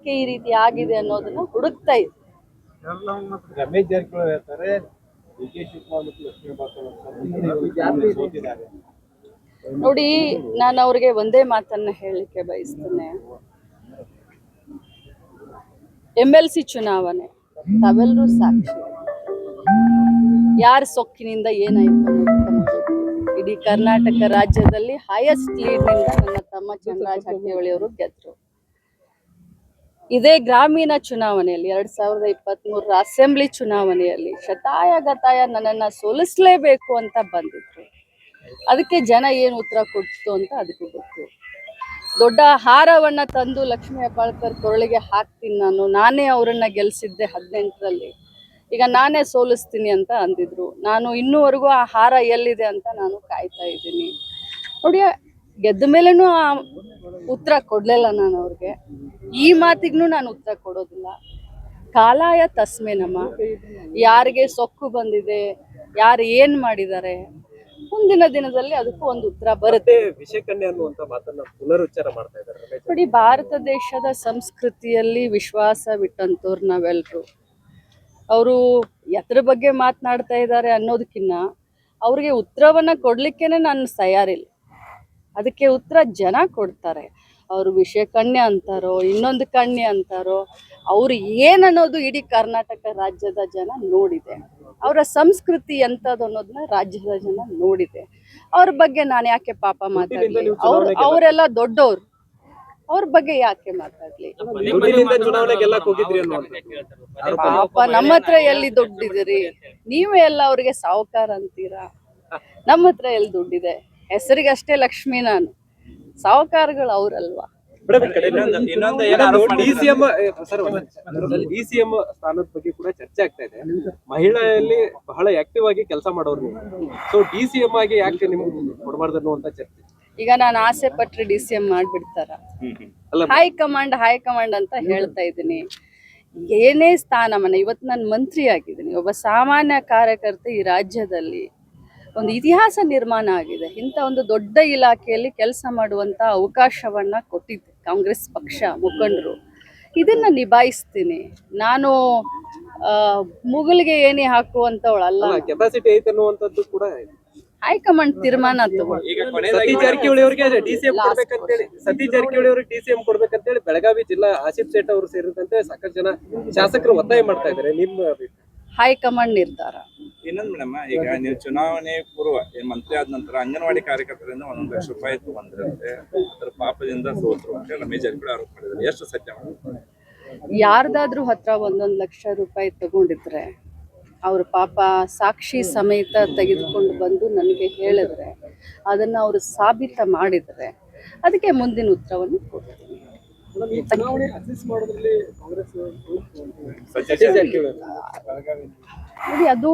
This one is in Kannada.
ಯಾಕೆ ಈ ರೀತಿ ಆಗಿದೆ ಅನ್ನೋದನ್ನ ಹುಡುಕ್ತಾ ಇದೆ ರಮೇಶ್ ಜಾರಕಿಹೊಳಿ ಹೇಳ್ತಾರೆ ನೋಡಿ ನಾನು ಅವ್ರಿಗೆ ಒಂದೇ ಮಾತನ್ನ ಹೇಳಲಿಕ್ಕೆ ಬಯಸ್ತೇನೆ. ಎಂ ಎಲ್ ಸಿ ಚುನಾವಣೆ ತಾವೆಲ್ಲರೂ ಸಾಕ್ಷಿ. ಯಾರ ಸೊಕ್ಕಿನಿಂದ ಏನಾಯ್ತು ಇಡೀ ಕರ್ನಾಟಕ ರಾಜ್ಯದಲ್ಲಿ ಹೈಯೆಸ್ಟ್ ಲೀಡ್ನಿಂದ ನನ್ನ ತಮ್ಮ ಚಂದ್ರಾಜ್ ಹಟ್ಟಿಹೊಳಿ ಅವರು ಗೆದ್ರು. ಇದೇ ಗ್ರಾಮೀಣ ಚುನಾವಣೆಯಲ್ಲಿ ಎರಡ್ ಸಾವಿರದ ಇಪ್ಪತ್ತ್ ಮೂರರ ಅಸೆಂಬ್ಲಿ ಚುನಾವಣೆಯಲ್ಲಿ ಶತಾಯ ಗತಾಯ ನನ್ನನ್ನ ಸೋಲಿಸ್ಲೇಬೇಕು ಅಂತ ಬಂದಿದ್ರು. ಅದಕ್ಕೆ ಜನ ಏನು ಉತ್ತರ ಕೊಡ್ತು ಅಂತ ಅದಕ್ಕೆ ಗೊತ್ತು. ದೊಡ್ಡ ಹಾರವನ್ನ ತಂದು ಲಕ್ಷ್ಮೀ ಹೆಬ್ಬಾಳ್ಕರ್ ಕೊರಳಿಗೆ ಹಾಕ್ತೀನಿ ನಾನು. ನಾನೇ ಅವರನ್ನ ಗೆಲ್ಸಿದ್ದೆ ಹದಿನೆಂಟರಲ್ಲಿ. ಈಗ ನಾನೇ ಸೋಲಿಸ್ತೀನಿ ಅಂತ ಅಂದಿದ್ರು. ನಾನು ಇನ್ನೂವರೆಗೂ ಆ ಹಾರ ಎಲ್ಲಿದೆ ಅಂತ ನಾನು ಕಾಯ್ತಾ ಇದ್ದೀನಿ. ನೋಡಿ, ಗೆದ್ದ ಮೇಲೇನು ಆ ಉತ್ತರ ಕೊಡ್ಲಿಲ್ಲ ನಾನು ಅವ್ರಿಗೆ. ಈ ಮಾತಿಗೂ ನಾನು ಉತ್ತರ ಕೊಡೋದಿಲ್ಲ. ಕಾಲಾಯ ತಸ್ಮೆ ನಮ್ಮ ಯಾರಿಗೆ ಸೊಕ್ಕು ಬಂದಿದೆ ಯಾರು ಏನ್ ಮಾಡಿದ್ದಾರೆ ಮುಂದಿನ ದಿನದಲ್ಲಿ ಅದಕ್ಕೂ ಒಂದು ಉತ್ತರ ಬರುತ್ತೆ. ಮತ್ತೆ ವಿಷಕನ್ಯೆ ಅನ್ನುವಂತ ಮಾತನ್ನ ಪುನರುಚ್ಚಾರ ಮಾಡ್ತಾ ಇದ್ದಾರೆ ನೋಡಿ ಭಾರತ ದೇಶದ ಸಂಸ್ಕೃತಿಯಲ್ಲಿ ವಿಶ್ವಾಸ ವಿಶ್ವಾಸವಿಟ್ಟಂತವ್ರು ನಾವೆಲ್ರು. ಅವರು ಎದ್ರ ಬಗ್ಗೆ ಮಾತನಾಡ್ತಾ ಇದ್ದಾರೆ ಅನ್ನೋದಕ್ಕಿನ್ನ ಅವ್ರಿಗೆ ಉತ್ತರವನ್ನ ಕೊಡ್ಲಿಕ್ಕೇನೆ ನಾನು ತಯಾರಿಲ್ಲ. ಅದಕ್ಕೆ ಉತ್ತರ ಜನ ಕೊಡ್ತಾರೆ. ಅವರು ವಿಷಯ ಕಣ್ಯ ಅಂತಾರೋ ಇನ್ನೊಂದು ಕಣ್ಯ ಅಂತಾರೋ ಅವ್ರು ಏನನ್ನೋದು ಇಡೀ ಕರ್ನಾಟಕ ರಾಜ್ಯದ ಜನ ನೋಡಿದೆ. ಅವರ ಸಂಸ್ಕೃತಿ ಎಂಥದ್ದು ಅನ್ನೋದನ್ನ ರಾಜ್ಯದ ಜನ ನೋಡಿದೆ. ಅವ್ರ ಬಗ್ಗೆ ನಾನು ಯಾಕೆ ಪಾಪ ಮಾತಾಡಲಿ? ಅವ್ರು ಅವರೆಲ್ಲ ದೊಡ್ಡವ್ರು. ಅವ್ರ ಬಗ್ಗೆ ಯಾಕೆ ಮಾತಾಡ್ಲಿ? ಪಾಪ ನಮ್ಮ ಹತ್ರ ಎಲ್ಲಿ ದುಡ್ಡಿದಿರಿ? ನೀವೇ ಎಲ್ಲ ಅವ್ರಿಗೆ ಸಾವುಕಾರ ಅಂತೀರಾ? ನಮ್ಮ ಹತ್ರ ಎಲ್ಲಿ ದುಡ್ಡಿದೆ? ಹೆಸರಿಗಷ್ಟೇ ಲಕ್ಷ್ಮಿ ನಾನು. ಸಾವುಕಾರಗಳು ಅವ್ರಲ್ವಾ? ಡಿಸಿಎಂ ಸ್ಥಾನದ ಬಗ್ಗೆ ಕೂಡ ಚರ್ಚೆ ಆಗ್ತಾ ಇದೆ. ಮಹಿಳೆಯಲ್ಲಿ ಬಹಳ ಆಕ್ಟಿವ್ ಆಗಿ ಕೆಲಸ ಮಾಡೋರು ನೀವು. ಸೊ ಡಿಸಿಎಂ ಆಗಿ ಯಾಕೆ ನಿಮ್ಗೆ ಕೊಡಬಾರ್ದು ಅನ್ನುವಂತ ಚರ್ಚೆ. ಈಗ ನಾನು ಆಸೆ ಪಟ್ರೆ ಡಿ ಸಿ ಎಂ ಮಾಡ್ಬಿಡ್ತಾರ? ಹೈ ಕಮಾಂಡ್ ಹೈ ಕಮಾಂಡ್ ಅಂತ ಹೇಳ್ತಾ ಇದ್ದೀನಿ. ಏನೇ ಸ್ಥಾನಮಾನ ಇವತ್ತು ನಾನು ಮಂತ್ರಿ ಆಗಿದ್ದೀನಿ. ಒಬ್ಬ ಸಾಮಾನ್ಯ ಕಾರ್ಯಕರ್ತೆ ಈ ರಾಜ್ಯದಲ್ಲಿ ಒಂದು ಇತಿಹಾಸ ನಿರ್ಮಾಣ ಆಗಿದೆ. ಇಂಥ ಒಂದು ದೊಡ್ಡ ಇಲಾಖೆಯಲ್ಲಿ ಕೆಲಸ ಮಾಡುವಂಥ ಅವಕಾಶವನ್ನ ಕೊಟ್ಟಿದ್ದೆ ಕಾಂಗ್ರೆಸ್ ಪಕ್ಷ ಮುಖಂಡರು. ಇದನ್ನ ನಿಭಾಯಿಸ್ತೀನಿ. ನಾನು ಆ, ಮುಗುಲಿಗೆ ಏನೇ ಹಾಕುವಂತವಳಲ್ಲ. ಕೆಪಾಸಿಟಿ ಐತೆ ಅನ್ನುವಂಥದ್ದು ಕೂಡ. ಹೈಕಮಾಂಡ್ ತೀರ್ಮಾನ ಸತೀಶ್ ಜಾರಕಿಹೊಳಿ ಅವರಿಗೆ ಡಿಸಿಎಂ ಕೊಡ್ಬೇಕಂತೇಳಿ ಸತೀಶ್ ಜಾರಕಿಹೊಳಿ ಅವರಿಗೆ ಡಿಸಿಎಂ ಕೊಡ್ಬೇಕಂತೇಳಿ ಬೆಳಗಾವಿ ಜಿಲ್ಲಾ ಆಸಿಫ್ ಸೇಠ್ ಅವರು ಸೇರಿದಂತೆ ಸಾಕಷ್ಟು ಜನ ಶಾಸಕರು ಒತ್ತಾಯ ಮಾಡ್ತಾ ಇದ್ದಾರೆ. ನಿಮ್ಮ? ಹೈಕಮಾಂಡ್ ನಿರ್ಧಾರ. ಇನ್ನೊಂದು ಮೇಡಮ್ ಈಗ ನೀವು ಚುನಾವಣೆ ಪೂರ್ವ ಏನ್ ಮಂತ್ರಿ ಆದ ನಂತರ ಅಂಗನವಾಡಿ ಕಾರ್ಯಕರ್ತರಿಂದ ಒಂದೊಂದು ಲಕ್ಷ ರೂಪಾಯಿ ತಗೊಂಡ್ರಂತೆ ಅದ್ರ ಪಾಪದಿಂದ ಸೋತರು ಅಂತ ರಮೇಶ್ ಜಾರಕಿಹೊಳಿ ಆರೋಪ ಮಾಡಿದ್ದಾರೆ. ಎಷ್ಟು ಸತ್ಯ ಯಾರ್ದಾದ್ರೂ ಹತ್ರ ಒಂದೊಂದು ಲಕ್ಷ ರೂಪಾಯಿ ತಗೊಂಡಿದ್ರೆ ಅವ್ರ ಪಾಪ ಸಾಕ್ಷಿ ಸಮೇತ ತೆಗೆದುಕೊಂಡು ಬಂದು ನನಗೆ ಹೇಳಿದ್ರೆ ಅದನ್ನ ಅವರು ಸಾಬೀತ ಮಾಡಿದ್ರೆ ಅದಕ್ಕೆ ಮುಂದಿನ ಉತ್ತರವನ್ನು ಕೊಡ್ತೀನಿ. ಅದು